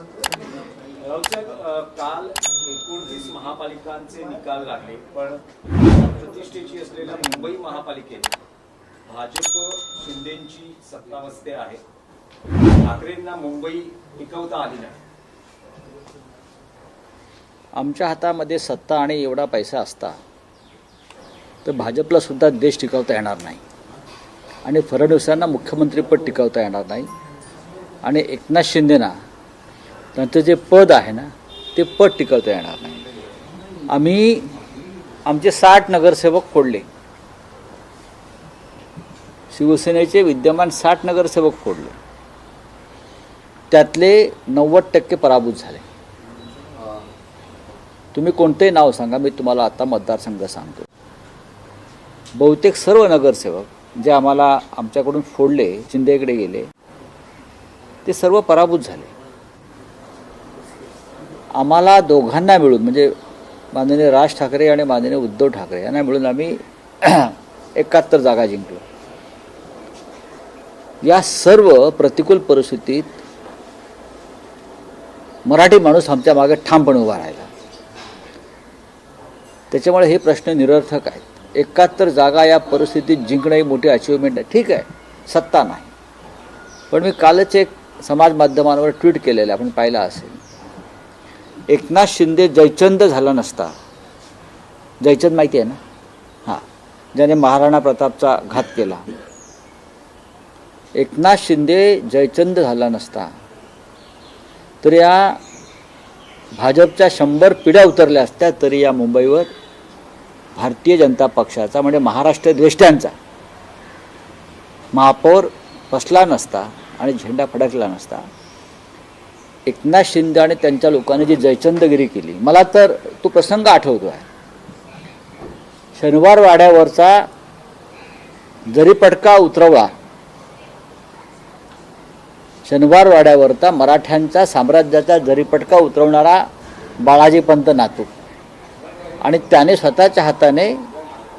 रावसाहेब अ, काल एकोणतीस महापालिकांचे निकाल लागले पण प्रतिष्ठेची असलेल्या मुंबई महापालिकेत भाजप शिंदेची सत्तावस्थे आहे. ठाकरेंना मुंबई टिकवता आली नाही. आमच्या हातामध्ये सत्ता आणि एवढा पैसा असता तर भाजपला सुद्धा देश टिकवता येणार नाही. आणि फडणवीसांना मुख्यमंत्रीपद टिकवता येणार नाही. आणि एकनाथ शिंदेना त्यांचं जे पद आहे ना ते पद टिकवता येणार नाही. आम्ही आमचे साठ नगरसेवक फोडले. शिवसेनेचे विद्यमान साठ नगरसेवक फोडले. त्यातले नव्वद टक्के पराभूत झाले. तुम्ही कोणतेही नाव सांगा मी तुम्हाला आता मतदारसंघ सांगतो. बहुतेक सर्व नगरसेवक जे आम्हाला आमच्याकडून फोडले शिंदेकडे गेले ते सर्व पराभूत झाले. आम्हाला दोघांना मिळून म्हणजे माननीय राज ठाकरे आणि माननीय उद्धव ठाकरे यांना मिळून आम्ही एकाहत्तर जागा जिंकलो. या सर्व प्रतिकूल परिस्थितीत मराठी माणूस आमच्या मागे ठामपणे उभा राहिला. त्याच्यामुळे हे प्रश्न निरर्थक आहेत. एकाहत्तर जागा या परिस्थितीत जिंकणं ही मोठी अचिव्हमेंट आहे. ठीक आहे सत्ता नाही. पण मी कालच एक समाज माध्यमांवर ट्विट केलेलं आहे, आपण पाहिलं असेल. एकनाथ शिंदे जयचंद झाला नसता. जयचंद माहिती आहे ना? हां. ज्याने महाराणा प्रतापचा घात केला. एकनाथ शिंदे जयचंद झाला नसता. तर या भाजपच्या शंभर पिढ्या उतरल्या असत्या तरी या मुंबईवर भारतीय जनता पक्षाचा म्हणजे महाराष्ट्र द्वेष्ट्यांचा महापौर बसला नसता आणि झेंडा फडकला नसता. एकनाथ शिंदे आणि त्यांच्या लोकांनी जी जयचंदगिरी केली मला तर तो प्रसंग आठवतो आहे. शनिवार वाड्यावरचा जरी पटका उतरवला शनिवार वाड्यावरचा मराठ्यांचा साम्राज्याचा जरीपटका उतरवणारा बाळाजी पंत नातू आणि त्याने स्वतःच्या हाताने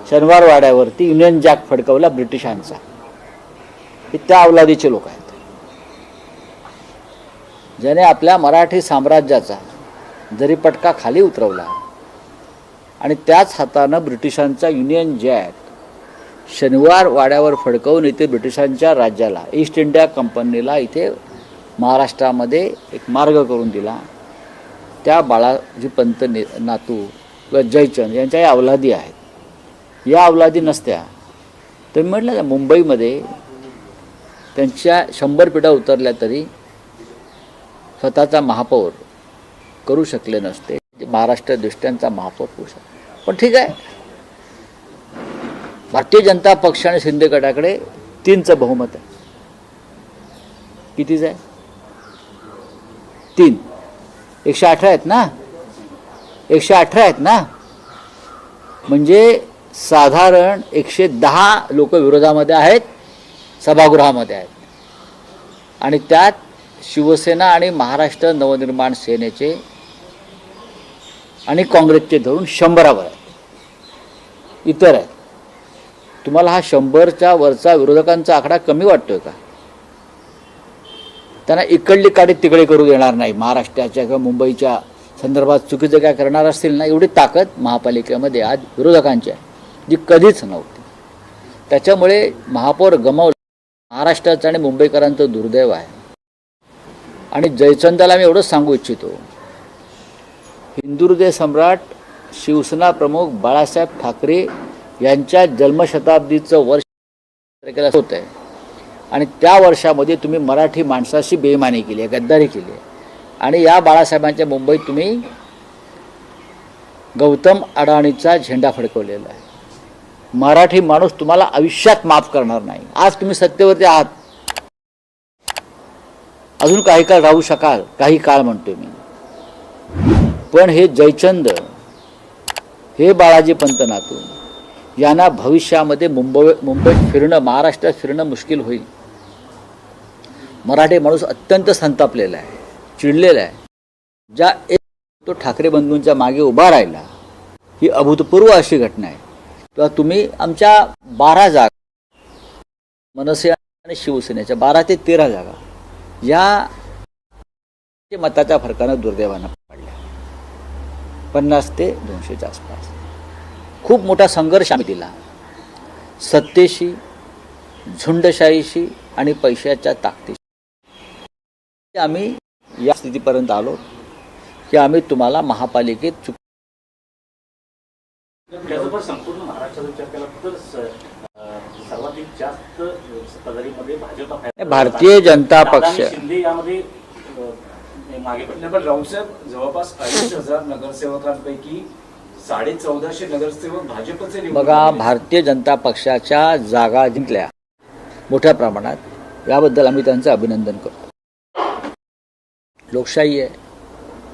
शनिवार वाड्यावरती युनियन जॅक फडकवला ब्रिटिशांचा. हे त्या अवलादीचे लोक आहेत. ज्याने आपल्या मराठी साम्राज्याचा जरीपटका खाली उतरवला आणि त्याच हातानं ब्रिटिशांचा युनियन जॅक शनिवार वाड्यावर फडकवून इथे ब्रिटिशांच्या राज्याला ईस्ट इंडिया कंपनीला इथे महाराष्ट्रामध्ये एक मार्ग करून दिला. त्या बाळाजी पंत ने नातू किंवा जयचंद यांच्या या अवलादी आहेत. या अवलादी नसत्या. तर म्हटलं मुंबईमध्ये त्यांच्या शंभर पिढ्या उतरल्या तरी स्वतःचा महापौर करू शकले नसते. महाराष्ट्र दृष्ट्यांचा महापौर होऊ शकतो. पण ठीक आहे. भारतीय जनता पक्ष आणि शिंदे गटाकडे तीनचं बहुमत आहे. कितीच आहे? तीन. एकशे अठरा आहेत ना? एकशे अठरा आहेत ना? म्हणजे साधारण एकशे दहा लोक विरोधामध्ये आहेत सभागृहामध्ये आहेत. आणि त्यात शिवसेना आणि महाराष्ट्र नवनिर्माण सेनेचे आणि काँग्रेसचे धरून शंभरावर आहेत. इतर आहेत. तुम्हाला हा शंभरच्या वरचा विरोधकांचा आकडा कमी वाटतोय का? त्यांना इकडली काडी तिकडे करू देणार नाही. महाराष्ट्राच्या किंवा मुंबईच्या संदर्भात चुकीचं काय करणार असतील ना एवढी ताकद महापालिकेमध्ये आज विरोधकांची आहे जी कधीच नव्हती. त्याच्यामुळे महापौर गमावलं. महाराष्ट्राचं आणि मुंबईकरांचं दुर्दैव आहे. आणि जयचंदाला मी एवढंच सांगू इच्छितो. हिंदुहृदय सम्राट शिवसेना प्रमुख बाळासाहेब ठाकरे यांच्या जन्मशताब्दीचं वर्ष केलं होत आहे. आणि त्या वर्षामध्ये तुम्ही मराठी माणसाशी बेमानी केली आहे गद्दारी केली आहे. आणि या बाळासाहेबांच्या मुंबईत तुम्ही गौतम अडाणीचा झेंडा फडकवलेला आहे. मराठी माणूस तुम्हाला आयुष्यात माफ करणार नाही. आज तुम्ही सत्तेवरती आहात अजून काही काळ राहू शकाल काही काळ म्हणतोय मी. पण हे जयचंद हे बाळाजी पंत नातू यांना भविष्यामध्ये मुंबई मुंबईत फिरणं महाराष्ट्रात फिरणं मुश्किल होईल. मराठी माणूस अत्यंत संतापलेला आहे चिडलेला आहे. ज्या एक तो ठाकरे बंधूंच्या मागे उभा राहिला ही अभूतपूर्व अशी घटना आहे. तेव्हा तुम्ही आमच्या बारा जागा मनसे आणि शिवसेनेच्या बारा ते तेरा जागा या मताच्या फरकानं दुर्दैवानं पडल्या. पन्नास ते दोनशेच्या आसपास. खूप मोठा संघर्ष आम्ही दिला. सत्तेशी झुंडशाहीशी आणि पैशाच्या ताकदीशी. आम्ही या स्थितीपर्यंत आलो की आम्ही तुम्हाला महापालिकेत चुक जास्त सत्ताधारीमध्ये भाजप. भारतीय जनता पक्ष- शिंदे यामध्ये मागे पडले. पण राऊसाहेब जवळपास अडीच हजार नगरसेवकांपैकी साडे चौदाशे नगरसेवक भाजपचे निवडून बघा. भारतीय जनता पक्षाच्या जागा जिंकल्या. मोठ्या प्रमाणात. याबद्दल आम्ही त्यांचं अभिनंदन करतो. लोकशाही आहे.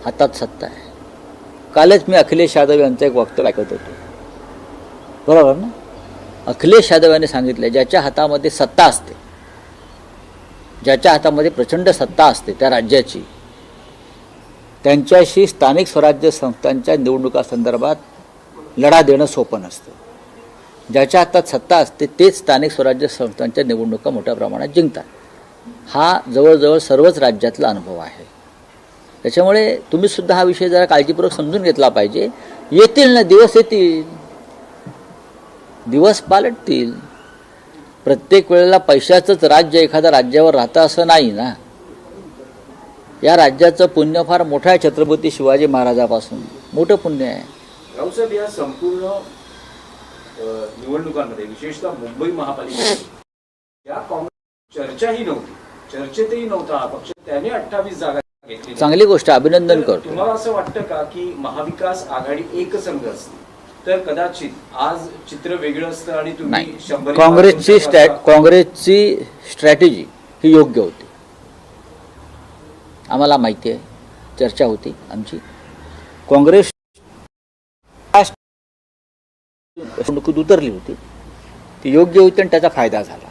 हातात सत्ता आहे. कालच मी अखिलेश यादव यांचं एक वक्तव्य ऐकत होतो. बरोबर ना? अखिलेश यादव यांनी सांगितलं ज्याच्या हातामध्ये सत्ता असते ज्याच्या हातामध्ये प्रचंड सत्ता असते त्या राज्याची त्यांच्याशी स्थानिक स्वराज्य संस्थांच्या निवडणुकासंदर्भात लढा देणं सोपं नसतं. ज्याच्या हातात सत्ता असते तेच स्थानिक स्वराज्य संस्थांच्या निवडणुका मोठ्या प्रमाणात जिंकतात. हा जवळजवळ सर्वच राज्यातला अनुभव आहे. त्याच्यामुळे तुम्हीसुद्धा हा विषय जरा काळजीपूर्वक समजून घेतला पाहिजे. येतील ना दिवस येतील. दिवस पालटतील. प्रत्येक वेळेला पैशाचंच राज्य एखाद्या राज्यावर राहतं असं नाही ना? या राज्याचं पुण्य फार मोठं आहे छत्रपती शिवाजी महाराजापासून. मोठं पुण्य आहे. राऊसाहेब या संपूर्ण निवडणुकांमध्ये विशेषतः मुंबई महापालिकेत या काँग्रेस चर्चाही नव्हती. चर्चेतही नव्हता हा पक्ष. त्याने अठ्ठावीस जागा घेतली चांगली गोष्ट अभिनंदन करतो. तुम्हाला असं वाटतं का की महाविकास आघाडी एकसंघ असते? तर कदाचित आज चित्र वेगळं असतं आणि तुम्ही काँग्रेसची स्ट्रॅ काँग्रेसची स्ट्रॅटेजी ही योग्य होती आम्हाला माहिती आहे चर्चा होती आमची काँग्रेस निवडणुकीत उतरली होती ती योग्य होती आणि त्याचा फायदा झाला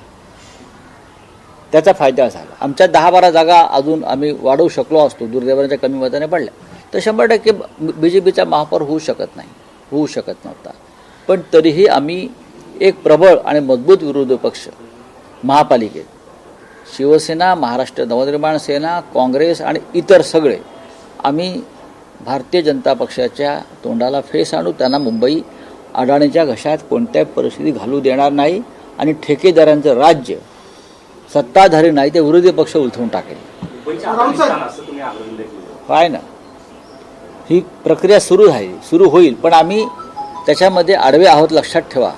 त्याचा फायदा झाला आमच्या दहा बारा जागा अजून आम्ही वाढवू शकलो असतो दुर्दैवाच्या कमी मताने पडल्या तर शंभर टक्के बी जे पीचा महापौर होऊ शकत नाही होऊ शकत नव्हता. पण तरीही आम्ही एक प्रबळ आणि मजबूत विरोधी पक्ष महापालिकेत. शिवसेना महाराष्ट्र नवनिर्माण सेना काँग्रेस आणि इतर सगळे आम्ही भारतीय जनता पक्षाच्या तोंडाला फेस आणू त्यांना मुंबई अडाणीच्या घशात कोणत्याही परिस्थिती घालू देणार नाही आणि ठेकेदारांचं राज्य सत्ताधारी नाही ते विरोधी पक्ष उलथवून टाकेल. आहे ना? ही प्रक्रिया सुरू आहे सुरू होईल. पण आम्ही त्याच्यामध्ये आडवे आहोत लक्षात ठेवा.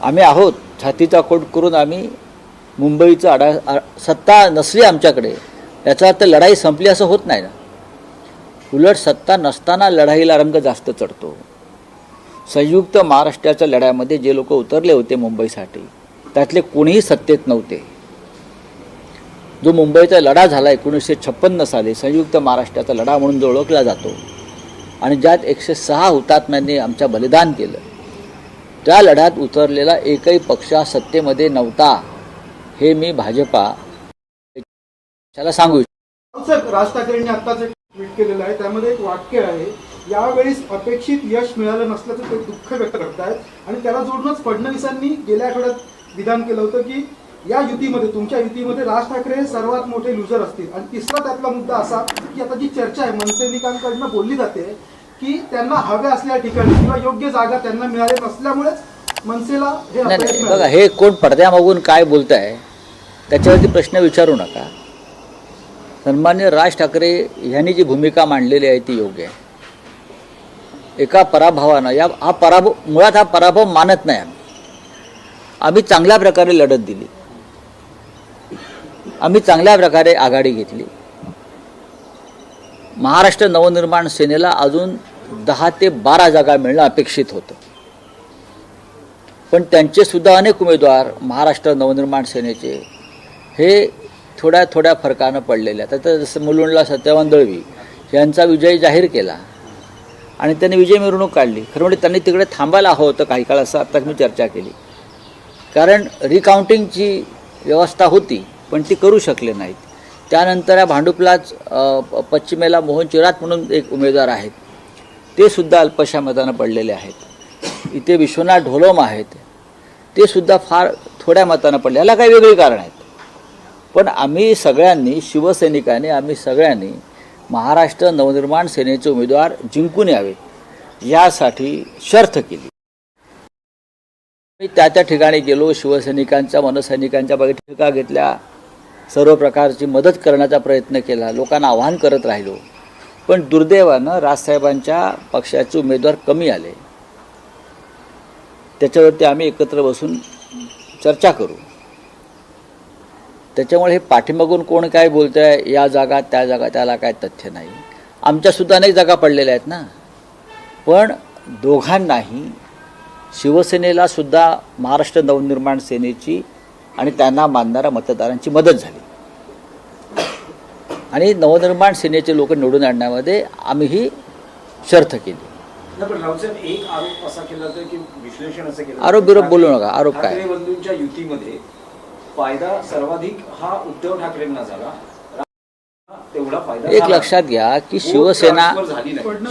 आम्ही आहोत छातीचा कोट करून आम्ही मुंबईचं आडा सत्ता नसली आमच्याकडे. याचा अर्थ लढाई संपली असं होत नाही ना. उलट सत्ता नसताना लढाईला रंग जास्त चढतो. संयुक्त महाराष्ट्राच्या लढ्यामध्ये जे लोक उतरले होते मुंबईसाठी त्यातले कोणीही सत्तेत नव्हते. जो मुंबईचा लढा झाला एकोणीसशे छप्पन्न साली संयुक्त महाराष्ट्राचा लढा म्हणून जो ओळखला जातो आणि ज्यात एकशे सहा हुतात्म्यांनी आमच्या बलिदान केलं त्या लढ्यात उतरलेला एकही पक्ष हा सत्तेमध्ये नव्हता हे मी भाजपा त्याला सांगू इच्छितो. साहेब राज ठाकरेंनी आत्ताच एक ट्विट केलेलं आहे त्यामध्ये एक वाक्य आहे यावेळेस अपेक्षित यश मिळालं नसल्याचं ते दुःख व्यक्त करत आहेत आणि त्याला जोडूनच फडणवीसांनी गेल्या आठवड्यात विधान केलं होतं की या युतीमध्ये तुमच्या युतीमध्ये राज ठाकरे हे सर्वात मोठे लुजर असतील. आणि तिसरा त्यातला मुद्दा असा की आता जी चर्चा आहे मनसैनिकांकडनं बोलली जाते की त्यांना हव्या असलेल्या ठिकाणी किंवा योग्य जागा त्यांना मिळाल्या नसल्यामुळेच मनसेला हे मिळालं. बघा हे कोण पडद्यामागून काय बोलत आहे त्याच्यावरती प्रश्न विचारू नका. सन्मान्य राज ठाकरे यांनी जी भूमिका मांडलेली आहे ती योग्य आहे. एका पराभवानं या हा पराभव मुळात हा पराभव मानत नाही आम्ही. आम्ही चांगल्या प्रकारे लढत दिली. आम्ही चांगल्या प्रकारे आघाडी घेतली. महाराष्ट्र नवनिर्माण सेनेला अजून दहा ते बारा जागा मिळणं अपेक्षित होतं. पण त्यांचे सुद्धा अनेक उमेदवार महाराष्ट्र नवनिर्माण सेनेचे हे थोड्या थोड्या फरकानं पडलेले आहेत. आता जसं मुलुंडला सत्यवान दळवी यांचा विजय जाहीर केला आणि त्यांनी विजय मिरवणूक काढली. खरं म्हणजे त्यांनी तिकडे थांबायला हवं होतं काही काळ असं आत्ताच मी चर्चा केली. कारण रिकाउंटिंगची व्यवस्था होती. पण ती करू शकले नाहीत. त्यानंतर या भांडुपलाच प- पश्चिमेला मोहन चिरात म्हणून एक उमेदवार आहेत. ते सुद्धा अल्पशा मतानं पडलेले आहेत. इथे विश्वनाथ ढोलम आहेत. ते सुद्धा फार थोड्या मतानं पडले. याला काही वेगळी कारण आहेत. पण आम्ही सगळ्यांनी शिवसैनिकांनी आम्ही सगळ्यांनी महाराष्ट्र नवनिर्माण सेनेचे उमेदवार जिंकून यावे. यासाठी शर्थ केली. मी त्या त्या ठिकाणी गेलो. शिवसैनिकांच्या मनसैनिकांच्या ठिका घेतल्या. सर्व प्रकारची मदत करण्याचा प्रयत्न केला. लोकांना आवाहन करत राहिलो. पण दुर्दैवानं राजसाहेबांच्या पक्षाचे उमेदवार कमी आले. त्याच्यावरती आम्ही एकत्र बसून चर्चा करू. त्याच्यामुळे हे पाठीमागून कोण काय बोलत आहे या जागा त्या जागा त्याला काय तथ्य नाही. आमच्यासुद्धा अनेक जागा पडलेल्या आहेत ना. पण दोघांनाही शिवसेनेला सुद्धा महाराष्ट्र नवनिर्माण सेनेची आणि त्यांना मानणाऱ्या मतदारांची मदत झाली. आणि नवनिर्माण सेनेचे लोक निवडून आणण्यामध्ये आम्हीही शर्थ केली. आरोप असा केला जातोय की विश्लेषण असं केलं आरोप जातंय बिरोप की बोलू नका. आरोप काय? युतीमध्ये फायदा सर्वाधिक हा उद्धव ठाकरेंना झाला. तेवढा फायदा एक. लक्षात घ्या की शिवसेना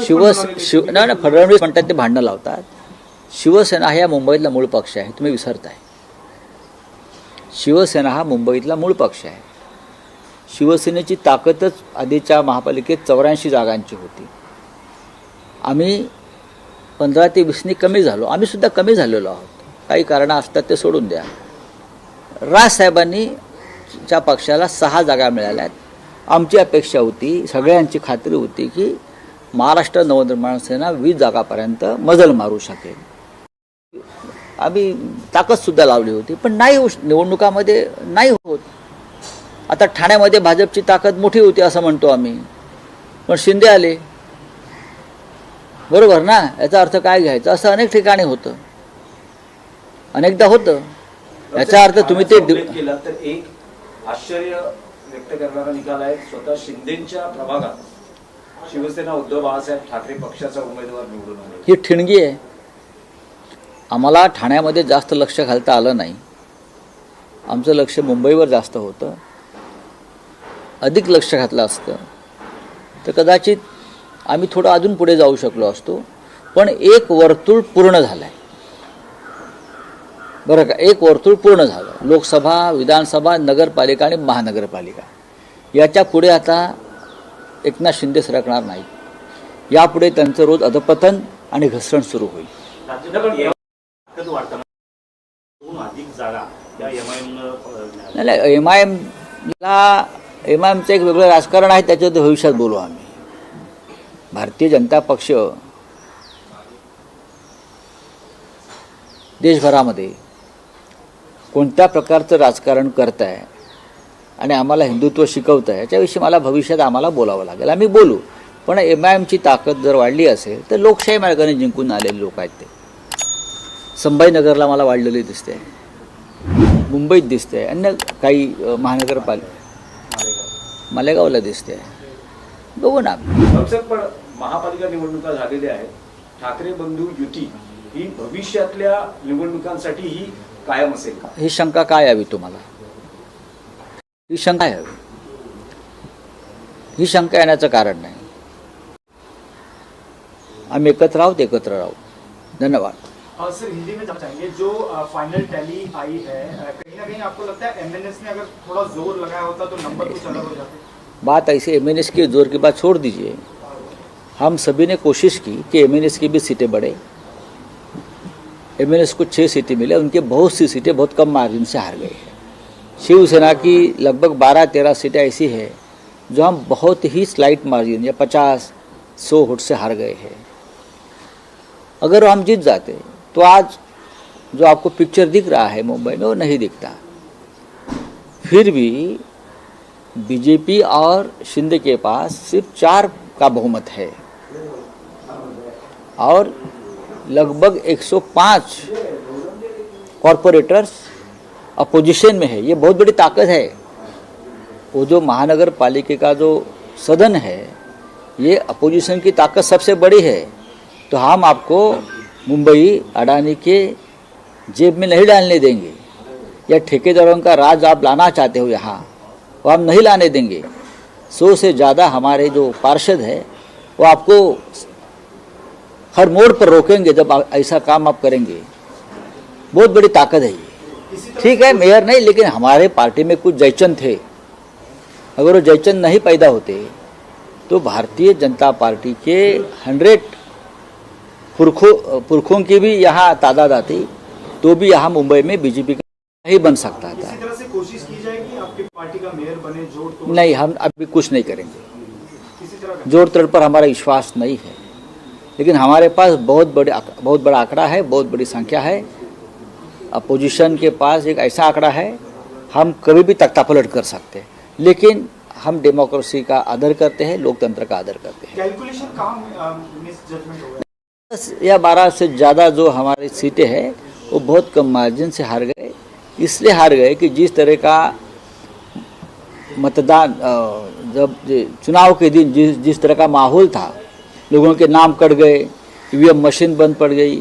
शिव शिव नाही, फडणवीस म्हणतात ते भांडणं लावतात. शिवसेना हा या मुंबईतला मूळ पक्ष आहे तुम्ही विसरताय. शिवसेना हा मुंबईतला मूळ पक्ष आहे. शिवसेनेची ताकदच आधीच्या महापालिकेत चौऱ्याऐंशी जागांची होती. आम्ही पंधरा ते वीसनी कमी झालो. आम्हीसुद्धा कमी झालेलो आहोत. काही कारणं असतात ते सोडून द्या. राजसाहेबांनी च्या पक्षाला सहा जागा मिळाल्या आहेत आमची अपेक्षा होती सगळ्यांची खात्री होती की महाराष्ट्र नवनिर्माण सेना वीस जागापर्यंत मजल मारू शकेल. आम्ही ताकदसुद्धा लावली होती. पण नाही होऊ निवडणुकामध्ये नाही होत. आता ठाण्यामध्ये भाजपची ताकद मोठी होती असं म्हणतो आम्ही. पण शिंदे आले. बरोबर ना? याचा अर्थ काय घ्यायचा? असं अनेक ठिकाणी होतं. अनेकदा होतं. याचा अर्थ तुम्ही ते केला तर एक आश्चर्य व्यक्त करणारा निकाल आहे. स्वतः शिंदेच्या प्रभागात शिवसेना उद्धव बाळासाहेब ठाकरे पक्षाचा उमेदवार निवडून आले. ही ठिणगी आहे. आम्हाला ठाण्यामध्ये जास्त लक्ष घालता आलं नाही. आमचं लक्ष मुंबईवर जास्त होतं. अधिक लक्ष घातलं असतं. तर कदाचित आम्ही थोडं अजून पुढे जाऊ शकलो असतो. पण एक वर्तुळ पूर्ण झालं आहे बरं का एक वर्तुळ पूर्ण झालं. लोकसभा विधानसभा नगरपालिका आणि महानगरपालिका. याच्यापुढे आता एकनाथ शिंदे सरकणार नाहीत. यापुढे त्यांचं रोज अधपतन आणि घसरण सुरू होईल. राज्यात ताकद वाढताना दोन अधिक जागा त्या एम आय नाही नाही एम आय एमला एम आय एमचं एक वेगळं राजकारण आहे त्याच्यात भविष्यात बोलू आम्ही. भारतीय जनता पक्ष देशभरामध्ये कोणत्या प्रकारचं राजकारण करत आहे आणि आम्हाला हिंदुत्व शिकवत आहे याच्याविषयी मला भविष्यात आम्हाला बोलावं लागेल. आम्ही बोलू पण एम आय एमची ताकद जर वाढली असेल तर लोकशाही मार्गाने जिंकून आलेले लोक आहेत ते. संभाजीनगरला मला वाढलेली दिसते. मुंबईत दिसते. अन्य काही महानगरपालिका मालेगावला दिसते. बघू ना. पण महापालिका निवडणुका झालेल्या आहेत. ठाकरे बंधू युती ही भविष्यातल्या निवडणुकांसाठी ही कायम असेल का? ही शंका काय यावी तुम्हाला? ही शंका यावी ही शंका येण्याचं कारण नाही. आम्ही एकत्र आहोत एकत्र राहू. धन्यवाद. और सर हिंदी में जानना चाहेंगे जो फाइनल टैली आई है कहीं ना कहीं आपको लगता है एमएनएस ने अगर थोड़ा ज़ोर लगाया होता तो नंबर कुछ अलग हो जाते। बात ऐसे एम एन एस के ज़ोर की बात छोड़ दीजिए। हम सभी ने कोशिश की कि एम एन एस की भी सीटें बढ़े। एम एन एस को छः सीटें मिले, उनके बहुत सी सीटें बहुत कम मार्जिन से हार गए हैं। शिवसेना की लगभग बारह तेरह सीटें ऐसी है, जो हम बहुत ही स्लाइट मार्जिन या पचास, सौ वोट से हार गए हैं। अगर हम जीत जाते तो आज जो आपको पिक्चर दिख रहा है मुंबई में, वो नहीं दिखता। फिर भी बीजेपी और शिंदे के पास सिर्फ़ चार का बहुमत है। और लगभग 105 कॉरपोरेटर्स अपोजिशन में है। ये बहुत बड़ी ताकत है। वो जो महानगर पालिका का जो सदन है, ये अपोजिशन की ताकत सबसे बड़ी है। तो हम आपको मुंबई अडानी के जेब में नहीं डालने देंगे। या ठेकेदारों का राज आप लाना चाहते हो यहाँ, वो हम नहीं लाने देंगे। सौ से ज़्यादा हमारे जो पार्षद है, वो आपको हर मोड़ पर रोकेंगे जब ऐसा काम आप करेंगे। बहुत बड़ी ताकत है ये। ठीक है, मेयर नहीं, लेकिन हमारे पार्टी में कुछ जयचंद थे। अगर वो जयचंद नहीं पैदा होते तो भारतीय जनता पार्टी के हंड्रेड पुरखों पुरखों की भी यहाँ तादाद आती तो भी यहाँ मुंबई में बीजेपी का नहीं बन सकता था। इसी तरह से कोशिश की जाएगी आपकी पार्टी का मेयर बने जोड़ तो नहीं हम अभी कुछ नहीं करेंगे। जोड़ तोड़ पर हमारा विश्वास नहीं है। लेकिन हमारे पास बहुत बड़े बहुत बड़ा आंकड़ा है बहुत बड़ी संख्या है। अपोजिशन के पास एक ऐसा आंकड़ा है हम कभी भी तख्तापलट कर सकते हैं। लेकिन हम डेमोक्रेसी का आदर करते हैं लोकतंत्र का आदर करते हैं। कैलकुलेशन कहाँ मिस हो गया? दस या बारह से ज़्यादा जो हमारी सीटें हैं, वो बहुत कम मार्जिन से हार गए। इसलिए हार गए कि जिस तरह का मतदान जब चुनाव के दिन जिस जिस तरह का माहौल था, लोगों के नाम कट गए, ईवीएम मशीन बंद पड़ गई,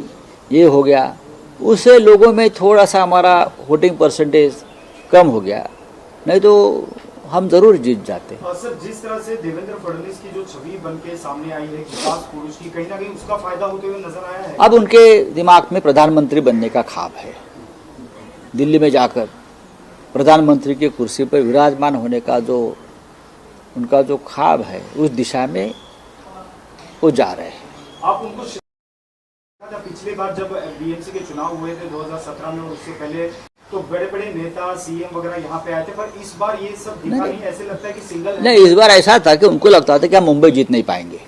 ये हो गया, उससे लोगों में थोड़ा सा हमारा वोटिंग परसेंटेज कम हो गया। नहीं तो हम ज़रूर जीत जाते और सर जिस तरह से देवेंद्र फडणवीस की जो छवि बन के सामने आई है विकास पुरुष की कहीं ना कहीं उसका फ़ायदा होते हुए नज़र आया है? अब उनके दिमाग में प्रधानमंत्री बनने का खाब है। दिल्ली में जाकर प्रधानमंत्री की कुर्सी पर विराजमान होने का जो उनका जो खाब है उस दिशा में वो जा रहे हैं। आप उनको पिछली बार जब बीएमसी के चुनाव हुए थे 2017 में और उससे पहले तो बड़े बड़े नेता सीएम वगैरह यहाँ पे आए थे पर इस बार ये सब दिखा नहीं, नहीं। ऐसे लगता है कि सिंगल नहीं इस बार ऐसा था कि उनको लगता था कि हम मुंबई जीत नहीं पाएँगे।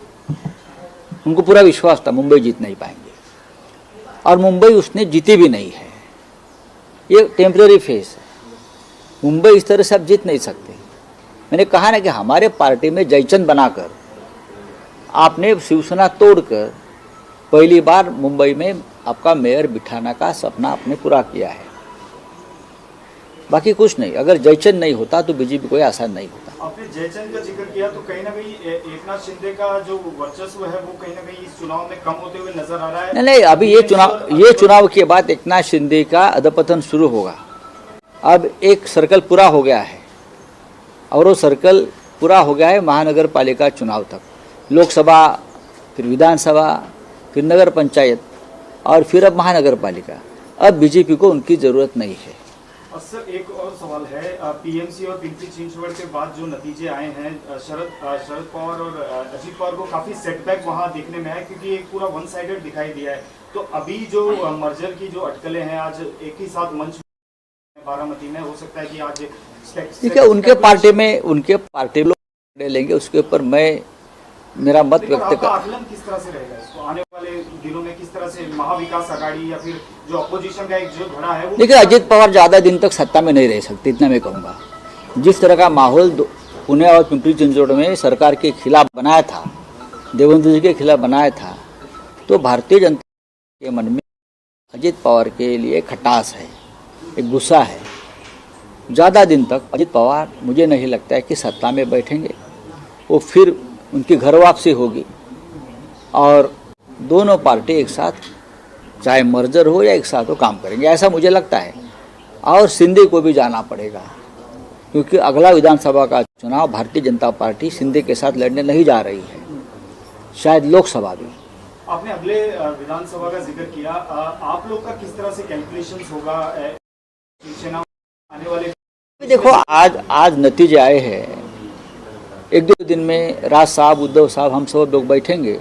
उनको पूरा विश्वास था मुंबई जीत नहीं पाएँगे। और मुंबई उसने जीती भी नहीं है। ये टेम्पररी फेस है। मुंबई इस तरह से आप जीत नहीं सकते। मैंने कहा ना कि हमारे पार्टी में जयचंद बनाकर आपने शिवसेना तोड़कर पहली बार मुंबई में आपका मेयर बिठाना का सपना आपने पूरा किया है। बाकी कुछ नहीं। अगर जयचंद नहीं होता तो बीजेपी कोई आसान नहीं होता। आपने जयचंद का ज़िक्र किया तो कहीं ना कहीं एकनाथ शिंदे का जो वर्चस्व है वो कहीं ना कहीं इस चुनाव में कम होते हुए नज़र आ रहा है। नहीं नहीं अभी ये चुनाव ये चुनाव के बाद एकनाथ शिंदे का अधपतन शुरू होगा। अब एक सर्कल पूरा हो गया है और वो सर्कल पूरा हो गया है महानगर पालिका चुनाव तक। लोकसभा फिर विधानसभा फिर नगर पंचायत और फिर अब महानगर पालिका अब बीजेपी को उनकी ज़रूरत नहीं है। और सर एक और सवाल है पीएमसी और पिंपरी चिंचवड़ के बाद जो नतीजे आए हैं शरद शरद पवार और अजीत पवार को काफ़ी सेटबैक वहाँ देखने में आया क्योंकि एक पूरा वन साइडेड दिखाई दिया है। तो अभी जो मर्जर की जो अटकलें हैं आज एक ही साथ मंच बारामती में हो सकता है कि आज ठीक है उनके पार्टी में उनके पार्टी लोग लेंगे उसके ऊपर मैं मेरा मत व्यक्त कर। किस तरह से रहेगा? इसको आने वाले दिनों में किस तरह से महाविकास आघाड़ी या फिर जो अपोजिशन का एक जो धड़ा है देखिए अजित पवार ज़्यादा दिन तक सत्ता में नहीं रह सकते इतना मैं कहूँगा। जिस तरह का माहौल पुणे और पिंपरी चिंचवड़ में सरकार के खिलाफ बनाया था देवेंद्र जी के खिलाफ बनाया था तो भारतीय जनता के मन में अजित पवार के लिए खटास है एक गुस्सा है। ज़्यादा दिन तक अजित पवार मुझे नहीं लगता है कि सत्ता में बैठेंगे। वो फिर उनकी घर वापसी होगी। और दोनों पार्टी एक साथ चाहे मर्जर हो या एक साथ हो काम करेंगे ऐसा मुझे लगता है। और सिंधे को भी जाना पड़ेगा क्योंकि अगला विधानसभा का चुनाव भारतीय जनता पार्टी सिंधे के साथ लड़ने नहीं जा रही है शायद लोकसभा भी। आपने अगले विधानसभा का ज़िक्र किया आप लोग का किस तरह से कैलकुलेशन होगा आने वाले देखो आज आज नतीजे आए हैं। एक दो दिन में राज साहब उद्धव साहब हम सब लोग बैठेंगे।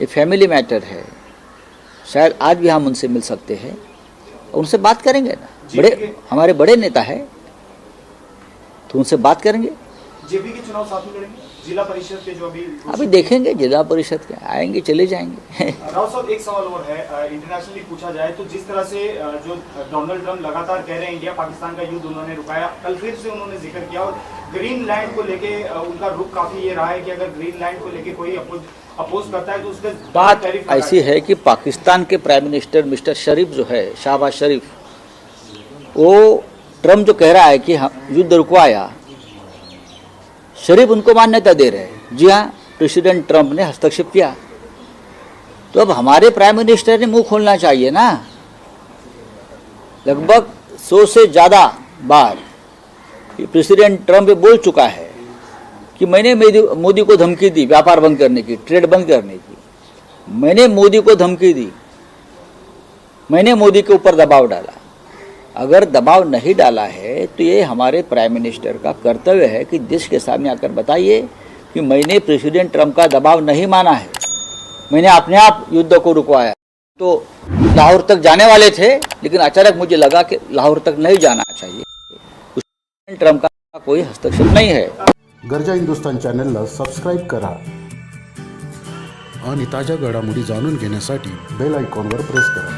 ये फैमिली मैटर है। शायद आज भी हम उनसे मिल सकते हैं। उनसे बात करेंगे ना? बड़े हमारे बड़े नेता है। तो उनसे बात करेंगे। जेपी के चुनाव साथ में लड़ेंगे? जिला परिषद के जो अभी अभी देखेंगे जिला परिषद के आएँगे चले जाएँगे। राव साहब एक सवाल और है इंटरनेशनली पूछा जाए तो जिस तरह से जो डोनाल्ड ट्रंप लगातार कह रहे हैं इंडिया पाकिस्तान का युद्ध उन्होंने रुकाया कल फिर से उन्होंने ज़िक्र किया और ग्रीन लैंड को लेके उनका रुख काफ़ी ये रहा है कि अगर ग्रीन लैंड को लेके कोई अपोज करता है तो उस पर बात ऐसी है कि पाकिस्तान के प्राइम मिनिस्टर मिस्टर शरीफ जो है शाहबाज शरीफ वो ट्रंप जो कह रहा है कि युद्ध रुकवाया शरीफ उनको मान्यता दे रहे हैं। जी हाँ प्रेसिडेंट ट्रंप ने हस्तक्षेप किया। तो अब हमारे प्राइम मिनिस्टर ने मुँह खोलना चाहिए ना। लगभग सौ से ज़्यादा बार प्रेसिडेंट ट्रंप बोल चुका है कि मैंने मोदी को धमकी दी व्यापार बंद करने की, ट्रेड बंद करने की। मैंने मोदी को धमकी दी। मैंने मोदी के ऊपर दबाव डाला। अगर दबाव नहीं डाला है तो ये हमारे प्राइम मिनिस्टर का कर्तव्य है कि देश के सामने आकर बताइए कि मैंने प्रेसिडेंट ट्रंप का दबाव नहीं माना है। मैंने अपने आप युद्ध को रुकवाया। तो लाहौर तक जाने वाले थे लेकिन अचानक मुझे लगा कि लाहौर तक नहीं जाना चाहिए। प्रेसिडेंट ट्रंप का कोई हस्तक्षेप नहीं है। गरजा हिंदुस्तान चॅनलला सबस्क्राईब करा आणि ताज्या घडामोडी जाणून घेण्यासाठी बेल आयकॉनवर प्रेस करा।